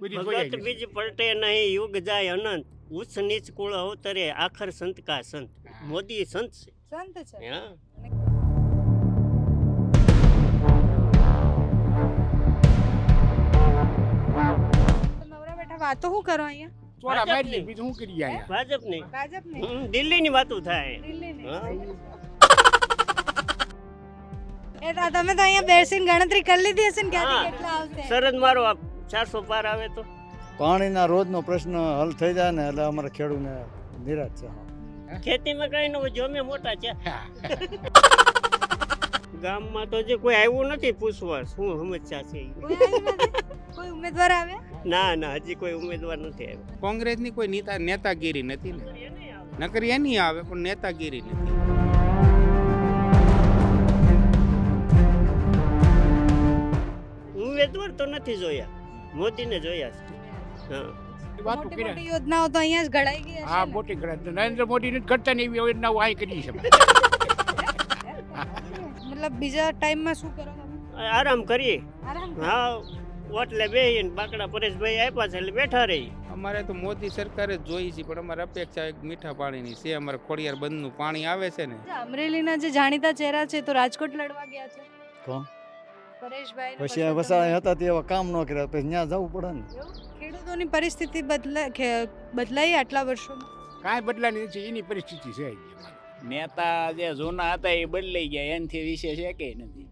ભગત બીજ પલટે નહીં યુગ જાય અનંત. ઉચ્ચ નીચ કુળ અવતરે આખર સંત કા સંત. મોદી સંત છે. સંત છે. હા? વાતો શું કરો અહીંયા? ચોરા ભાજપની. બીજું શું કરીએ અહીંયા ભાજપ નહીં ભાજપ ને. હમ, દિલ્હીની વાતો થાય. તમે તો અહીંયા બેસીને ગણતરી કરી લીધી હશે ને. કેટલા આવશે? સરદ મારો આ ચારસો પાર આવે તો? પાણીના રોજનો પ્રશ્ન હલ થઈ જાય ને એટલે અમારા ખેડૂને નિરાશ છે. ખેતીમાં કઈ નવું જમે મોટા છે. ગામમાં તો જે કોઈ આવ્યું નથી પૂછવા શું સમસ્યા છે? કોઈ ઉમેદવાર આવે? ના ના હજી કોઈ ઉમેદવાર નથી આવ્યો. કોંગ્રેસની કોઈ નેતા નેતાગીરી નથી ને? નકરી એની આવે પણ નેતાગીરી નથી. ઉમેદવાર તો નથી જોયા. મોદીને જોયા છે. હા. વાતો મોટી યોજનાઓ તો અહીંયા જ ઘડાઈ ગઈ હા મોટી ઘડાઈ નરેન્દ્ર મોદી ને કરતા ને એવી યોજનાઓ આ કરી છે. મતલબ બીજા ટાઈમમાં શું કરો આરામ કરીએ. હા ઓટલે બેહીને બાકડા પરેશભાઈ આપ્યા છે એટલે બેઠા રહી. અમારે તો મોદી સરકારે જ જોઈ છે પણ અમારે અપેક્ષા એક મીઠા પાણીની છે. અમારે ખોડિયાર બંધનું પાણી આવે છે ને. અમરેલીના જે જાણીતા ચહેરા છે તો રાજકોટ લડવા ગયા છે. કોણ? પરેશભાઈ પછી આ વસાવા હતા તે એવા કામ ન કર્યા પછી ત્યાં જવું પડે ને. ખેડૂતોની પરિસ્થિતિ બદલા ખે- બદલાઈ આટલા વર્ષોમાં? કાંઈ બદલાની નથી એની પરિસ્થિતિ છે નેતા જે જૂના હતા એ બદલાઈ ગયા એનાથી વિશે છે કે નથી.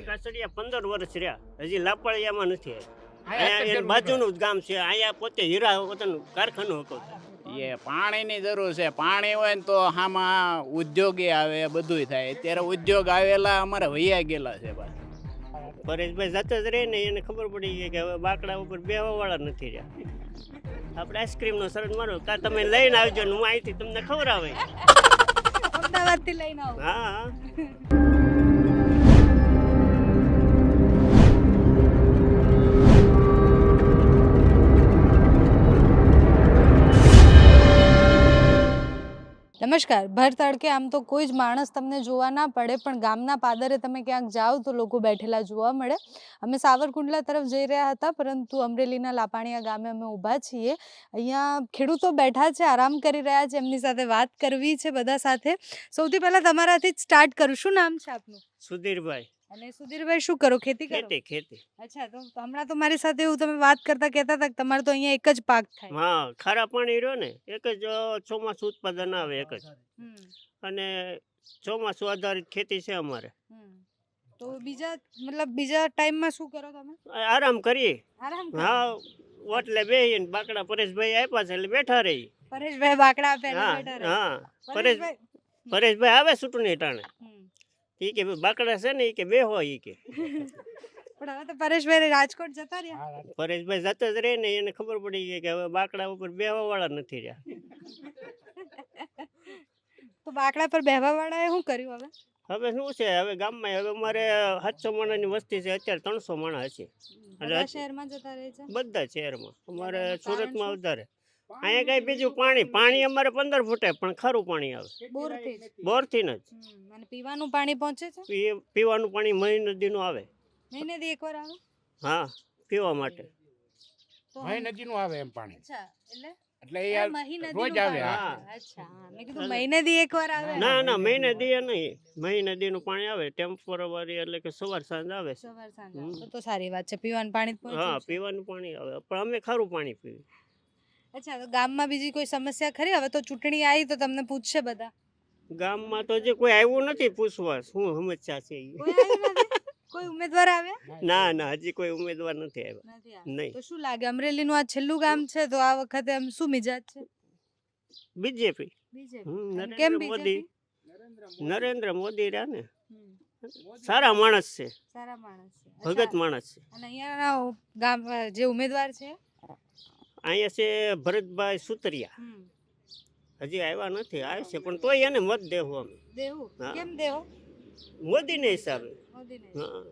કાસડિયા પંદર વર્ષ રહ્યા હજી લાપડિયામાં નથી આવ્યા. બાજુનું જ ગામ છે અહીંયા પોતે હીરા પોતાનું કારખાનું હતું એ પાણીની જરૂર છે પાણી હોય ને તો આમાં ઉદ્યોગે આવે બધુંય થાય. અત્યારે ઉદ્યોગ આવેલા અમારે વૈયા ગયેલા છે પાછા. પરેશભાઈ જતા જ રહે ને એને ખબર પડી ગઈ કે હવે બાકડા ઉપર બેવાવાળા નથી રહ્યા. આપણે આઈસ્ક્રીમનો સરસ મારો કા તમે લઈને આવજો ને હું અહીંથી તમને ખવડાવે અમદાવાદથી લઈને આવો. હા. નમસ્કાર. ભર તડકે આમ તો કોઈ જ માણસ તમને જોવા ના પડે, પણ ગામના પાદરે તમે ક્યાંક જાઓ તો લોકો બેઠેલા જોવા મળે. અમે સાવરકુંડલા તરફ જઈ રહ્યા હતા, પરંતુ અમરેલીના લાપાણીયા ગામે અમે ઊભા છીએ. અહીંયા ખેડૂતો બેઠા છે, આરામ કરી રહ્યા છે, એમની સાથે વાત કરવી છે બધા સાથે. સૌથી પહેલાં તમારાથી જ સ્ટાર્ટ કરું. શું નામ છે આપનું? સુધીરભાઈ. અને સુધીરભાઈ શું કરો? ખેતી કરો? ખેતી ખેતી. અચ્છા તો હમણાં તો મારી સાથે એવું તમે વાત કરતા કહેતા હતા કે તમારે તો અહીંયા એક જ પાક થાય. હા ખારા પાણી રહ્યો ને એક જ ચોમાસું ઉત્પાદન આવે એક જ. અને ચોમાસું આધારિત ખેતી છે અમારે. તો બીજા મતલબ બીજા ટાઈમમાં શું કરો તમે? આરામ કરીએ. આરામ હા ઓટલે બેહીને બાકડા પરેશભાઈ આપ્યા છે એટલે બેઠા રહી પરેશભાઈ બાકડા આપે હા બેઠા રહે. હા પરેશભાઈ પરેશભાઈ આવે ચૂંટણી ટાણે. હમ. એ કે બાકડા છે ને એ કે બે હોય એ કે. પણ હવે તો પરેશભાઈ રાજકોટ જતા રહ્યા. પરેશભાઈ જતા જ રહે ને એને ખબર પડી ગઈ કે હવે બાકડા ઉપર બેવા વાળા નથી રહ્યા. તો બાકડા પર બેહવા વાળાએ શું કર્યું હવે? હવે શું છે? હવે ગામમાં હવે અમારે સાતસો માણસની વસ્તી છે અત્યારે ત્રણસો માણસ બધા શહેરમાં જતા રહે છે? બધા શહેરમાં. અમારે સુરતમાં? વધારે. અહીંયા કઈ બીજું પાણી? પાણી અમારે પંદર ફૂટે પણ ખરું પાણી આવે બોરથી જ. બોરથી જ. અને પીવાનું પાણી પહોંચે છે? પી- પીવાનું પાણી મહી નદીનું આવે. મહિનેથી એકવાર આવે? હા પીવા માટે. મહી ભાઈ નદીનું આવે એમ પાણી. અચ્છા એટલે? એટલે એ આ આ મહી નદીનું રોજ આવે, પાણી. હા. અચ્છા મેં કીધું મહિનેથી એકવાર આવે. ના નહીં. પાણી આવે. ટેમ્પરરી એટલે કે સવાર સાંજ આવે સવાર સાંજ તો તો સારી વાત છે પીવાનું પાણી હા પીવાનું પાણી આવે. પણ અમે ખારું પાણી પીવી અચ્છા તો ગામમાં બીજી કોઈ સમસ્યા ખરી? હવે તો ચૂંટણી આવી તો તમને પૂછશે બધા. ગામમાં તો જે કોઈ આવ્યું નથી પૂછવા. શું સમસ્યા છે કોઈ ઉમેદવાર આવ્યા? ના ના હજી કોઈ ઉમેદવાર નથી આવ્યા. નહીં. તો શું લાગે? અમરેલીનું આ છેલ્લું ગામ છે તો આ વખતે આમ શું મિજાજ છે? બીજેપી. કેમ મોદી. નરેન્દ્ર મોદી રહ્યા ને. સારા માણસ છે. સારા માણસ છે. ભગત માણસ છે. અને અહીંયાના ગામ જે ઉમેદવાર છે? અહીંયા છે ભરતભાઈ સુતરિયા. હજી આવ્યા નથી આવે છે પણ તોય એને મત દેવું અમે. દેવું? કેમ દેવો? મોદીને હિસાબે. હા. હા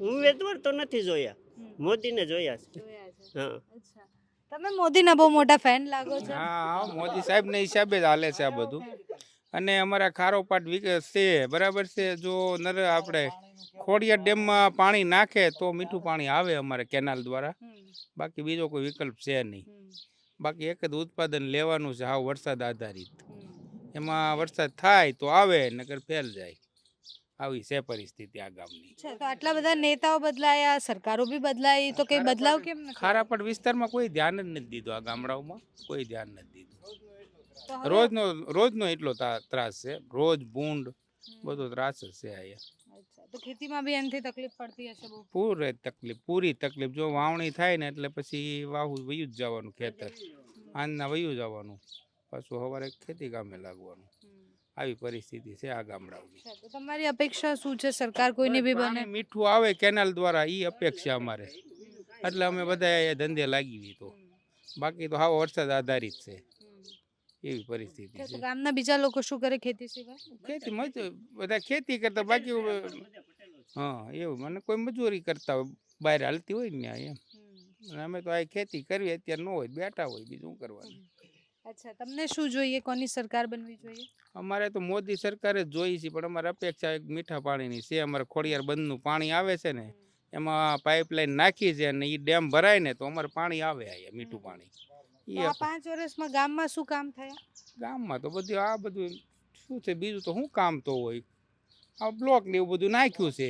ઉમેદવાર તો નથી જોયા. મોદીને જોયા છે. હા. તમે મોદીના બહુ મોટા ફેન લાગો છો. હા હા મોદી સાહેબના હિસાબે જ હાલે છે આ બધું. અને અમારા ખારોપાટ વિકાસ છે બરાબર છે જો નર આપણે ખોડિયા ડેમમાં પાણી નાખે તો મીઠું પાણી આવે અમારે કેનાલ દ્વારા. બાકી બીજો કોઈ વિકલ્પ છે નહીં. બાકી એક જ ઉત્પાદન લેવાનું છે હાવ વરસાદ આધારિત. એમાં વરસાદ થાય તો આવે નકર ફેલ જાય. આવી છે પરિસ્થિતિ આ ગામની. તો આટલા બધા નેતાઓ બદલાયા સરકારો બી બદલાઈ તો કઈ બદલાવ કેમ ખારાપટ વિસ્તારમાં કોઈ ધ્યાન જ નથી દીધું આ ગામડાઓમાં. કોઈ ધ્યાન નથી દીધું. રોજનો રોજનો એટલો ત્રાસ છે. રોજ ભૂંડ બધો ત્રાસ જ છે અહીંયા. તો ખેતીમાં બી એનથી તકલીફ પડતી હશે બહુ? પૂરે તકલીફ પૂરી તકલીફ. જો વાવણી થાય ને એટલે પછી વાહુ વયું જ જવાનું ખેતર. આંજના વયું જવાનું. પાછું સવારે ખેતી કામે લાગવાનું. આવી પરિસ્થિતિ છે આ ગામડાઓની. તો તમારી અપેક્ષા શું છે? સરકાર કોઈને બી બને? મીઠું આવે કેનાલ દ્વારા એ અપેક્ષા અમારે. એટલે અમે બધા ધંધે લાગી તો. બાકી તો હાવ વરસાદ આધારિત છે. એવી પરિસ્થિતિ છે. ગામના બીજા લોકો શું કરે ખેતી સિવાય? ખેતી મજૂર બધા ખેતી કરતા બાકી હા એવું મને કોઈ મજૂરી કરતા હોય બહાર હાલતી હોય ને ત્યાં એમ. અને અમે તો આ ખેતી કરવી અત્યારે ન હોય બેઠા હોય બીજું શું કરવાનું? અચ્છા તમને શું જોઈએ? કોની સરકાર બનવી જોઈએ? અમારે તો મોદી સરકારે જ જોઈ છે પણ અમારે અપેક્ષા એક મીઠા પાણીની છે. અમારે ખોડિયાર બંધનું પાણી આવે છે ને એમાં પાઇપલાઇન નાખી છે અને એ ડેમ ભરાય ને તો અમારે પાણી આવે અહીંયા મીઠું પાણી. એ પાંચ વર્ષમાં ગામમાં શું કામ થયા? ગામમાં તો બધું આ બધું શું છે બીજું તો શું કામ તો હોય? આ બ્લોક ને એવું બધું નાખ્યું છે.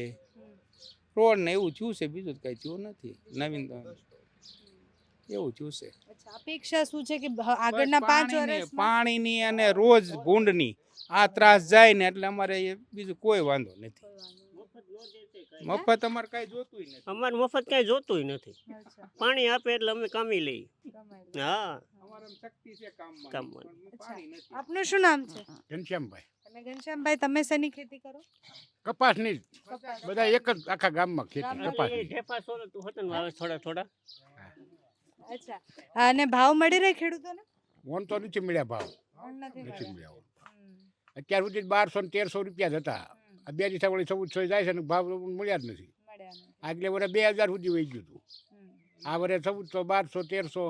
રોડ ને એવું થયું છે બીજું કઈ થયું નથી. નવીન એવું થયું છે. અપેક્ષા શું છે કે આગળના પાંચ વર્ષ પાણીની અને રોજ ભૂંડની આ ત્રાસ જાય ને એટલે અમારે બીજું કોઈ વાંધો નથી. મફત અમારે કઈ જોતું નથી. અમારે મફત કઈ જોતું નથી. પાણી આપે એટલે અમે કામી લઈ હા. અમારે આમ શક્તિ છે કામમાં. કામમાં. પણ પાણી નથી. આપનું શું નામ છે? ઘનશ્યામભાઈ. અને ઘનશ્યામભાઈ તમે શેની ખેતી કરો? કપાસની જ. બધા એક જ આખા ગામમાં ખેતી કપાસ. ઢેફા સોળ તું હતું વાવે થોડા થોડા. અચ્છા. અને ભાવ મળી રહે ખેડૂતોને? ઓન તો નથી મળ્યા ભાવ. નથી મળ્યા. અત્યાર સુધી બારસો ને તેરસો રૂપિયા જ હતા. આ બે દિવસ વળી ચૌદસો જાય છે ને ભાવ મળ્યા જ નથી. મળ્યા આગલે વર્ષે બે હજાર સુધી વહી ગયું હતું. આ વર્ષે ચૌદસો બારસો તેરસો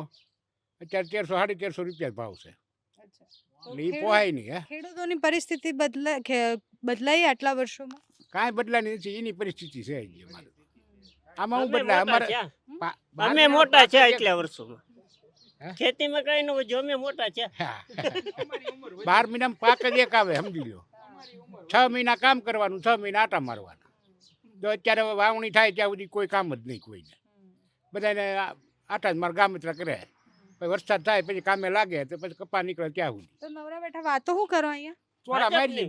અત્યારે તેરસો સાડી તેરસો રૂપિયા ભાવ છે. એ પોહાય નહીં હે? ખેડૂતોની પરિસ્થિતિ બદલા ખે- બદલાઈ આટલા વર્ષોમાં? કાંઈ બદલાની નથી એની પરિસ્થિતિ છે અમારે. આમાં હું અમે મોટા અમારે અમે મોટા છે એટલા વર્ષોમાં. ખેતીમાં કઈ ન હોય અમે મોટા છે બાર મહિનામાં પાક જ એક આવે સમજી લો છ મહિના કામ કરવાનું છ મહિના આટા મારવાના. તો અત્યારે વાવણી થાય ત્યાં સુધી કોઈ કામ જ નહીં કોઈને. બધાને આટા જ મારા ગામત્રા કરે. પછી વરસાદ થાય પછી કામે લાગે તો પછી કપા નીકળે ત્યાં સુધી. તો નવરા બેઠા વાતો શું કરો અહીંયા.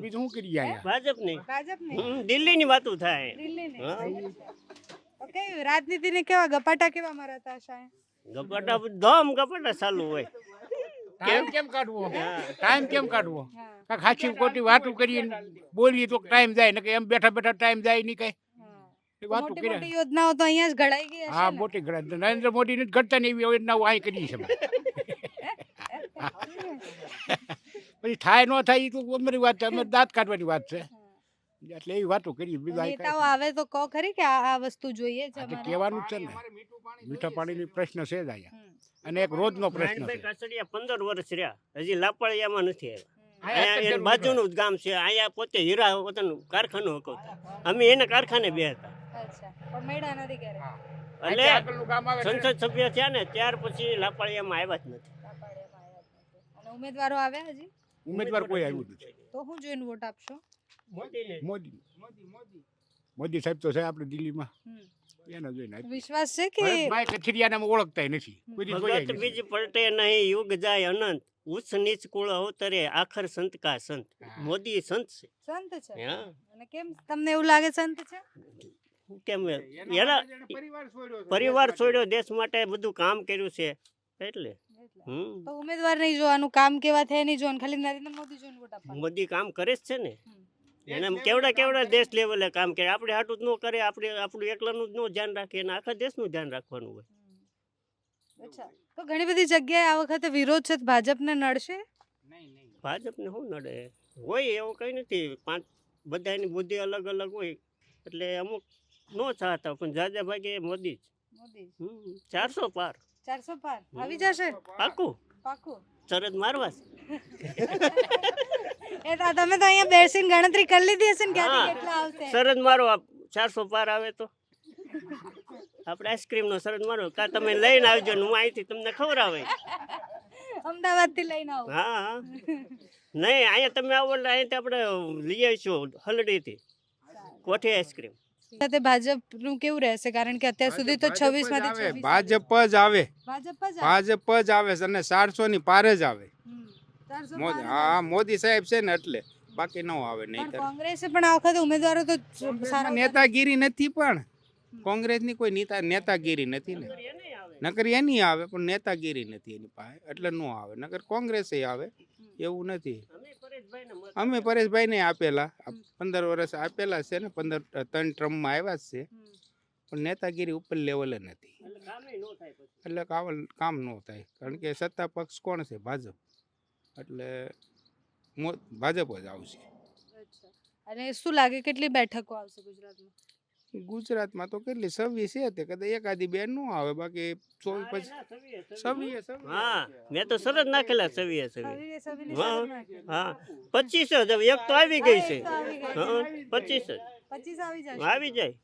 બીજું શું કરીએ અહીંયા? ભાજપ ભાજપ નહીં દિલ્હીની વાતું થાય. દિલ્હીની? હા. ઓકે રાજનીતિને કેવા ગપાટા કેવા મારા ગપાટા ધમ ગપાટા ચાલુ હોય. ટાઈમ કેમ કાઢવો? ટાઈમ કેમ કાઢવો? હા. કાંઈક હાચી ખોટી વાતું કરીને બોલીએ તો ટાઈમ જાય ને કે એમ બેઠા બેઠા ટાઈમ જાય નહીં કઈ. વાતું મોટી કરે યોજનાઓ તો અહીંયા જ ઘડાઈ ગઈ હા? મોટી ઘડા નરેન્દ્ર મોદી ની ઘટતા ને એવી યોજનાઓ અહીં કરી છે. પછી થાય ન થાય એ તો અમારી વાત છે અમે દાંત કાઢવાની વાત છે. એટલે એવી વાતો કરી નેતાઓ આવે તો કહો ખરી કે આ વસ્તુ જોઈએ છે? કહેવાનું જ છે ને. પાણી મીઠા પાણીની પ્રશ્ન છે જ અહીંયા. અને એક રોજનો પ્રશ્ન છે. કાસડિયા પંદર વર્ષ રહ્યા. હજી લાપડિયામાં નથી આવ્યા. બાજુનું જ ગામ છે. અહીંયા પોતે હીરા પોતાનું કારખાનું હકવતા અમે એના કારખાને બે હતા. એટલે સંસદ સભ્ય થયા ને ત્યાર પછી લાપડિયામાં આવ્યા જ નથી. ઉમેદવારો આવ્યા હજી? ઉમેદવાર કોઈ આવ્યું નથી. તો હું જોઈને વોટ આપશો? મોદીને. મોદી. મોદી મોદી. મોદી સાહેબ તો છે આપણે દિલ્હીમાં. હમ. જોઈને વિશ્વાસ છે કે ભરતભાઈ કથિરિયાને ઓળખતા નથી. કોઈ દી જોયા ભગત બીજ પલટે નહીં યુગ જાય અનંત. ઉચ્ચ નીચ કુળ અવતરે આખર સંત કા સંત. મોદી સંત છે. સંત છે. અને કેમ તમને એવું લાગે સંત છે? કેમ એના એના માટે જેણે પરિવાર છોડ્યો દેશ માટે. છોડ્યો દેશ માટે બધું કામ કર્યું છે. એટલે. તો ઉમેદવાર નહીં જોવાનું કામ કેવા થાય નહીં જોવાનું ખાલી નરેન્દ્ર મોદી જોઈને મોદી કામ કરે જ છે ને. એને કેવડા કેવડા દેશ લેવલે કામ કરે? આપણે આટલું જ ન કરે આપણે આપણું એકલાનું જ ન ધ્યાન રાખીએ અને આખા દેશનું ધ્યાન રાખવાનું હોય. અચ્છા. તો ઘણી બધી જગ્યાએ આ વખતે વિરોધ છે તો ભાજપને નડશે? નહીં નહીં. ભાજપને શું નડે? હોય એવું કંઈ નથી. પાંચ બધાની બુદ્ધિ અલગ અલગ હોય. એટલે અમુક નો ચાહતા પણ જાજા ભાગે મોદી જ. મોદી ચારસો પાર. ચારસો પાર. આવી જશે? પાકું. પાકું. સરદ મારવા છે. એ તો તમે તો અહીંયા બેસીને ગણતરી કરી લીધી હશે ને ક્યાંથી. કેટલા આવશે? સરદ મારો ચારસો પાર આવે તો. આપણે આઈસ્ક્રીમનો સરદ મારો. કા તમે લઈને આવજો ને હું અહીંથી તમને ખવડાવે અમદાવાદથી લઈને આવો. હા હા. નહીં અહીંયા તમે આવો એટલે અહીંથી આપણે લઈ આવીશું હલડીથી. કોઠી આઈસ્ક્રીમ સાથે ભાજપનું કેવું રહેશે? કારણ કે અત્યાર સુધી તો છવ્વીસમાંથી ભાજપ જ આવે. ભાજપ જ આવે. ભાજપ જ આવે છે અને ચારસો ની પાર જ આવે. હમ. 400 મોદી હા મોદી સાહેબ છે ને એટલે. બાકી ન આવે નહીં કોંગ્રેસે પણ આ વખતે ઉમેદવારો તો સારા નેતાગીરી નથી પણ. કોંગ્રેસની કોઈ નેતા નેતાગીરી નથી ને. નકર એની આવે. પણ નેતાગીરી નથી એની પાસે. એટલે ન આવે. નકર કોંગ્રેસે આવે. એવું નથી. અમે પરેશભાઈ ને આપેલા. પંદર વર્ષ આપેલા છે ને પંદર ત્રણ ટ્રમમાં આવ્યા જ છે. પણ નેતાગીરી ઉપર લેવલે નથી. એટલે કામ કામ ન થાય. કારણ કે સત્તા પક્ષ કોણ છે? ભાજપ. એટલે હું ભાજપ જ આવશે અને શું લાગે કેટલી બેઠકો આવશે ગુજરાતમાં? ગુજરાતમાં તો કેટલી છવ્વીસ છે તે કદાચ એકાદી બે નું આવે બાકી ચોવીસ પછી છવ્વીસ હા મેં તો સરસ નાખેલા સવીએ સવી હા. પચીસ જ એક તો આવી ગઈ છે. પચીસ જ. પચીસ આવી જશે. આવી જાય.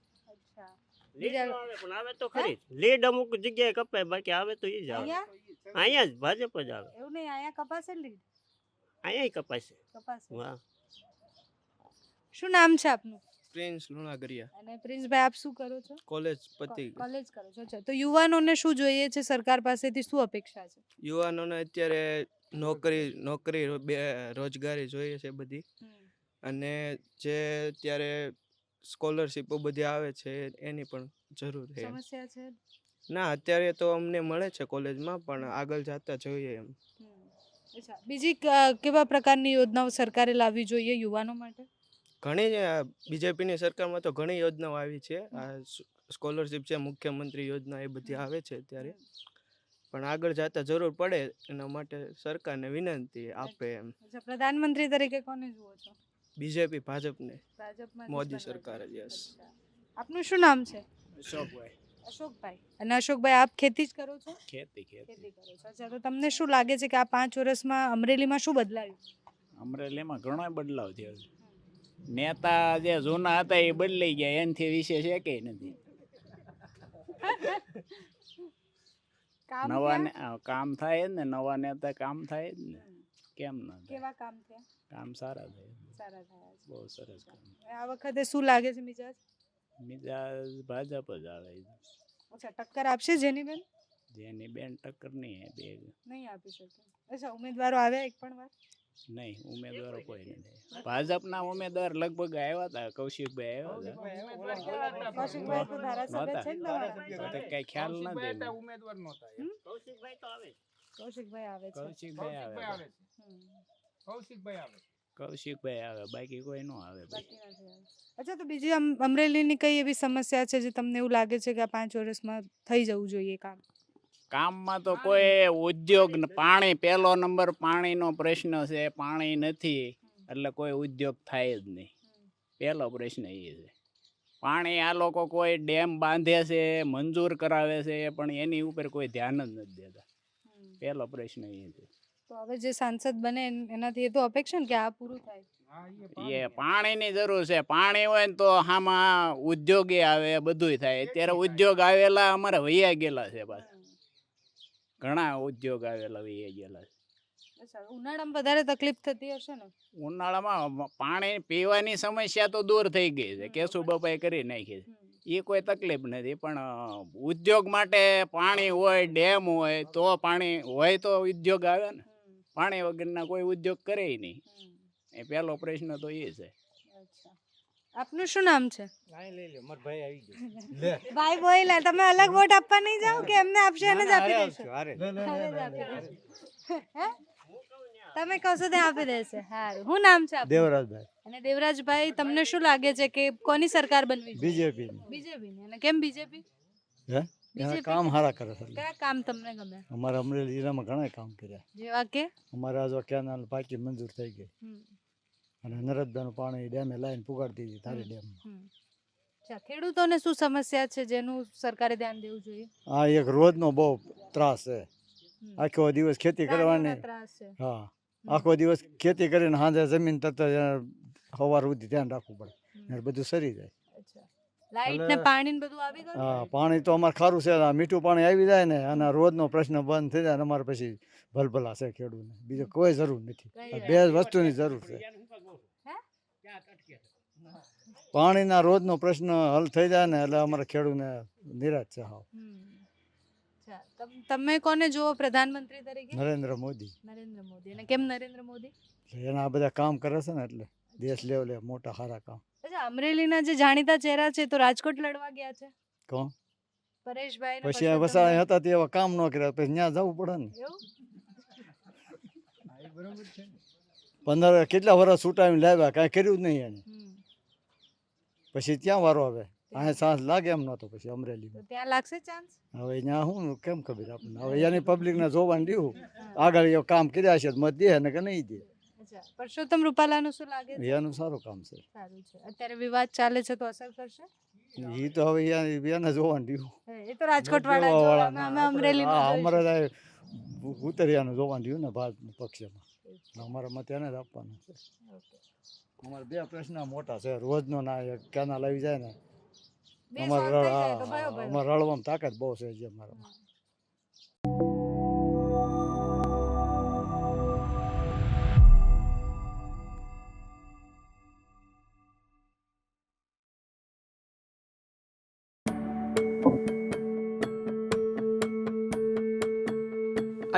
લીડ આવે પણ આવે તો ખરી. લીડ અમુક જગ્યાએ કપાય બાકી આવે તો એ જ આવે. અહીંયા જ ભાજપ જ આવે. એવું નહીં અહીંયા કપાશે લીડ? અહીંયા કપાશે કપાશે વાહ. શું નામ છે આપનું? પ્રિન્સ લુણાગરિયા. અને પ્રિન્સભાઈ આપ શું કરો છો? કોલેજ પતિ કોલેજ કરો છો અચ્છા. તો યુવાનોને શું જોઈએ છે? સરકાર પાસેથી શું અપેક્ષા છે? યુવાનોને અત્યારે નોકરી નોકરી બે રોજગારી જોઈએ છે બધી. અને જે અત્યારે સ્કોલરશીપો બધી આવે છે એની પણ જરૂર છે. એમ. સમસ્યા છે? ના અત્યારે તો અમને મળે છે કોલેજમાં પણ આગળ જતા જોઈએ એમ. અચ્છા. બીજી કેવા પ્રકારની યોજનાઓ સરકારે લાવવી જોઈએ યુવાનો માટે? ઘણી બીજેપીની સરકારમાં તો ઘણી યોજનાઓ આવી છે. આ સ્કોલરશીપ છે મુખ્યમંત્રી યોજના એ બધી આવે છે અત્યારે. પણ આગળ જતા જરૂર પડે એના માટે સરકારને વિનંતી આપે એમ. પ્રધાનમંત્રી તરીકે કોને જુઓ છો? બીજેપી ભાજપને. મોદી સરકાર યસ. આપનું શું નામ છે? અશોકભાઈ. અશોકભાઈ. અને અશોકભાઈ આપ ખેતી જ કરો છો? ખેતી ખેતી. કરો છો. અચ્છા તો તમને શું લાગે છે કે આ પાંચ વર્ષમાં અમરેલીમાં શું બદલાયું? અમરેલીમાં ઘણો બદલાવ થયો છે. નેતા જે જૂના હતા એ બદલાઈ ગયા એનાથી વિશેષ એકે નથી. નવા ને કામ થાય જ ને નવા નેતા કામ થાય જ ને. કેમ ના કેવા કામ થયા? કામ સારા થયા. સારા થયા બહુ સરસ કામ. આ વખતે શું લાગે છે મિજાજ? મિજાજ ભાજપ જ આવે છે. અચ્છા ટક્કર આપશે જેની બેન જેની બેન ટક્કર નહીં હે બે. નહીં આપી શકે. અચ્છા ઉમેદવારો આવ્યા એક પણ વાર? નહીં ઉમેદવારો કોઈ નથી ભાજપના ઉમેદવાર લગભગ આવ્યા હતા કૌશિકભાઈ આવ્યા હતા. કૌશિકભાઈ તો ધારાસભ્ય છે ને કઈ ખ્યાલ નથી. ઉમેદવાર નહોતા કૌશિકભાઈ તો આવે કૌશિકભાઈ આવે છે. કૌશિકભાઈ આવે. કૌશિકભાઈ આવે કૌશિકભાઈ આવે બાકી કોઈ ન આવે અચ્છા તો બીજી અમ- અમરેલીની કઈ એવી સમસ્યા છે જે તમને એવું લાગે છે કે આ પાંચ વર્ષમાં થઈ જવું જોઈએ કામ? કામમાં તો કોઈ ઉદ્યોગ પાણી પહેલો નંબર પાણીનો પ્રશ્ન છે પાણી નથી એટલે કોઈ ઉદ્યોગ થાય જ નહીં. પહેલો પ્રશ્ન એ છે. પાણી આ લોકો કોઈ ડેમ બાંધે છે મંજૂર કરાવે છે પણ એની ઉપર કોઈ ધ્યાન જ નથી દેતા. પહેલો પ્રશ્ન એ છે. તો હવે જે સાંસદ બને એનાથી એ તો અપેક્ષા ને કે આ પૂરું થાય. એ પાણીની જરૂર છે. પાણી હોય ને તો આમાં ઉદ્યોગે આવે બધુંય થાય. અત્યારે ઉદ્યોગ આવેલા અમારે વૈયા ગયેલા છે પાછા. ઘણા ઉદ્યોગ આવેલા વૈયા ગયેલા છે. ઉનાળામાં વધારે તકલીફ થતી હશે ને? ઉનાળામાં પાણી પીવાની સમસ્યા તો દૂર થઈ ગઈ છે. કેસુ બપાઈ કરી નાખી છે. એ કોઈ તકલીફ નથી પણ ઉદ્યોગ માટે પાણી હોય ડેમ હોય તો પાણી હોય તો ઉદ્યોગ આવે ને. પાણી વગરના કોઈ ઉદ્યોગ કરે નહીં. એ પહેલો પ્રશ્ન તો એ છે. આપનું શું નામ છે? ભાઈ બોલ્યા તમે અલગ વોટ આપવા નહીં જાઓ કે એમને આપશે એને જ આપી દેશો? તમે કહો છો તે આપી દેશે. સારું શું નામ છે આપનું? દેવરાજભાઈ. અને દેવરાજભાઈ તમને શું લાગે છે કે કોની સરકાર બનવી જોઈએ? બીજેપી બીજેપી અને કેમ બીજેપી? હે? એના કામ સારા કરે છે. કયા કામ તમને ગમે? અમારા અમરેલી જિલ્લામાં ઘણા કામ કર્યા. જેવા કે? અમારા જો કેનાલ પાકી મંજૂર થઈ ગઈ. અને નર્મદાનું પાણી ડેમે લાઈન પુગાડતી હતી તારી ડેમમાં. ખેડૂતોને શું સમસ્યા છે જેનું સરકારે ધ્યાન દેવું જોઈએ? હા એક રોજનો બહુ ત્રાસ છે. આખો દિવસ ખેતી કરવાની. હા. આખો દિવસ ખેતી કરીને સાંજે જમીન તરત સવાર સુધી ધ્યાન રાખવું પડે. બધું સરી જાય. લાઈટ ને પાણી ને બધું આવી ગયું હા પાણી તો અમારે ખારું છે મીઠું પાણી આવી જાય ને અને રોજ રોજનો પ્રશ્ન બંધ થઈ જાય ને અમારે પછી ભલભલા છે ખેડૂતને. બીજો કોઈ જરૂર નથી. બે વસ્તુની જરૂર છે. પાણીના રોજનો પ્રશ્ન હલ થઈ જાય ને એટલે અમારે ખેડૂતને નિરાશ છે હાવ. અચ્છા, તમ- કોને જુઓ પ્રધાનમંત્રી તરીકે? નરેન્દ્ર મોદી. નરેન્દ્ર મોદી. અને કેમ નરેન્દ્ર મોદી? એના બધા કામ કરે છે ને એટલે દેશ લેવલે મોટા સારા કામ. અમરેલીના જે જાણીતા ચહેરા છે તો રાજકોટ લડવા ગયા છે. કોણ? પરેશભાઈ પછી આ હતા તે એવા કામ ન કર્યા પછી ત્યાં જવું પડે ને? પંદર કેટલા વર્ષ છૂટાવીને લાવ્યા કાંઈ કર્યું જ નહીં એને. પછી ત્યાં વારો આવે. અહીંયા ચાન્સ લાગે એમ નતો પછી તો અમરેલીમાં ત્યાં લાગશે ચાન્સ હવે ત્યાં શું કેમ ખબર આપણને? હવે એની પબ્લિકને જોવાનું દીધું આગળ એ કામ કર્યા છે મત દે ને કે નહીં દે. અચ્છા. પરસોત્તમ રૂપાલાનું શું લાગે છે? એનું સારું કામ છે. સારું છે. અત્યારે વિવાદ ચાલે છે તો અસર કરશે એ તો હવે એને જોવાનું દીધું એ તો રાજકોટ વાળા અમે- અમરેલી અમારે ઉતરિયાનું જોવાનું દીધું ને ભારત પક્ષમાં. અમારા મત એને જ આપવાનું છે. અમારે બે પ્રશ્ન મોટા છે. રોજનો ના એક કેનાલ આવી જાય ને? અમારે. અમારે રળવામાં તાકાત બહુ છે જે અમારામાં.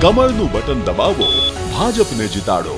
કમળનું બટન દબાવો ભાજપને જીતાડો.